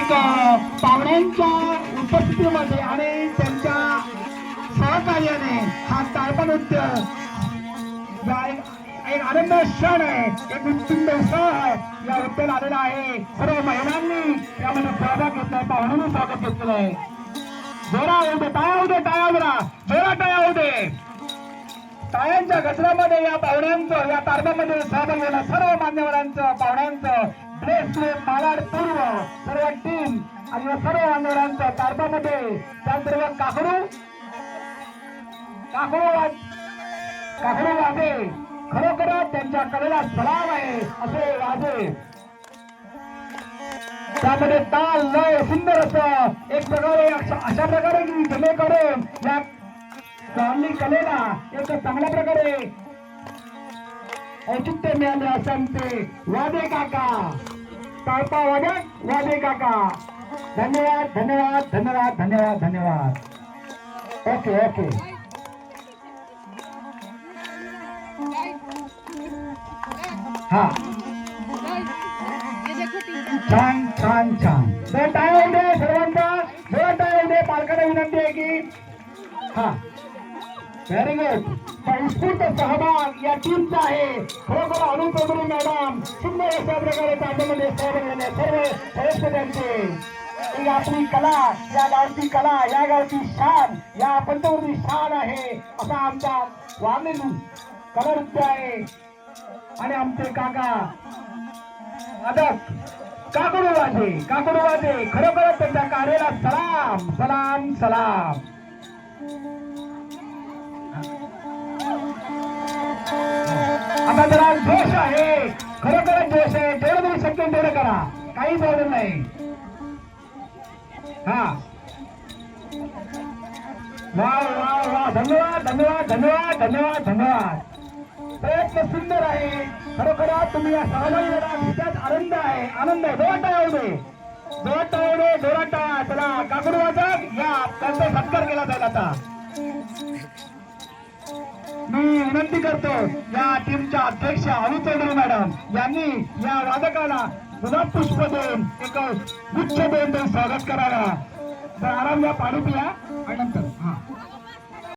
एक पाहुण्यांच्या उपस्थितीमध्ये आणि त्यांच्या सहकार्याने हा तारपा नृत्य एक आनंद क्षण आहे. एक उत्तुंग उत्सव आहे. या नृत्याला आलेला आहे. सर्व महिलांनी यामध्ये सहभाग घेतलाय. पाहुण्यांनी स्वागत घेतलेलं आहे. जोरा होऊ दे टाळ्या होऊ दे टाळ्या जरा. जोरा टाया होऊ दे. टाळ्यांच्या गजरामध्ये या पाहुण्यांचं या तारखामध्ये सहभाग घेणं सर्व मान्यवरांचं पाहुण्यांचं ड्रेस मालाड पूर्व सर्व टीम आणि या सर्व आंदोलनांच्या तारपामध्ये त्याचबरोबर काकडू. काकडू काकडू वाजे. खरोखर त्यांच्या कलेला सलाम आहे असे वाजे. त्यामध्ये ताल लय सुंदर असं एक प्रकारे अशा प्रकारे करून या कलेला एक चांगल्या प्रकारे औचित्य मिळाले असं आमचे वादे काका। टाळपा वादक वादे काका। धन्यवाद धन्यवाद धन्यवाद धन्यवाद धन्यवाद। Okay okay. हा। छान छान छान। तर टाळ्या दे सर्वांचा जोरात टाळ्या दे पालकांना विनंती आहे की हा व्हेरी गुड उत्स्फूर्त सहभाग या टीमचा आहे. खरोखर अरुण मॅडम सुंदर अशा प्रकारे त्याच्यामध्ये सहभाग झाले. सर्व सदस्य त्यांचे आपली कला या गावची कला या गावची शान या पंचवर्षी शान आहे असा आमचा वामेलू कला आहे. आणि आमचे काका वादक काकडू वाजे काकडू वाजे खरोखरच त्यांच्या कार्याला सलाम सलाम सलाम. आता जरा जोश आहे. खरोखर जोश आहे. जेवढं तुम्ही शक्य तेवढं करा. काही प्रॉब्लेम नाही. हा. वा वा वा धन्यवाद धन्यवाद धन्यवाद धन्यवाद धन्यवाद. प्रयत्न सुंदर आहे. खरोखर तुम्ही या सहभागी आनंद आहे आनंद आहे. जोरात येऊ दे दोराटा येऊ मी विनंती करतो या टीमच्या अध्यक्ष अनु चौधरी मॅडम यांनी या वादकाला गुलाब पुष्प देऊन एक गुच्छ देऊन स्वागत करायला. तर आराम या पाणी पिया आणि नंतर हा.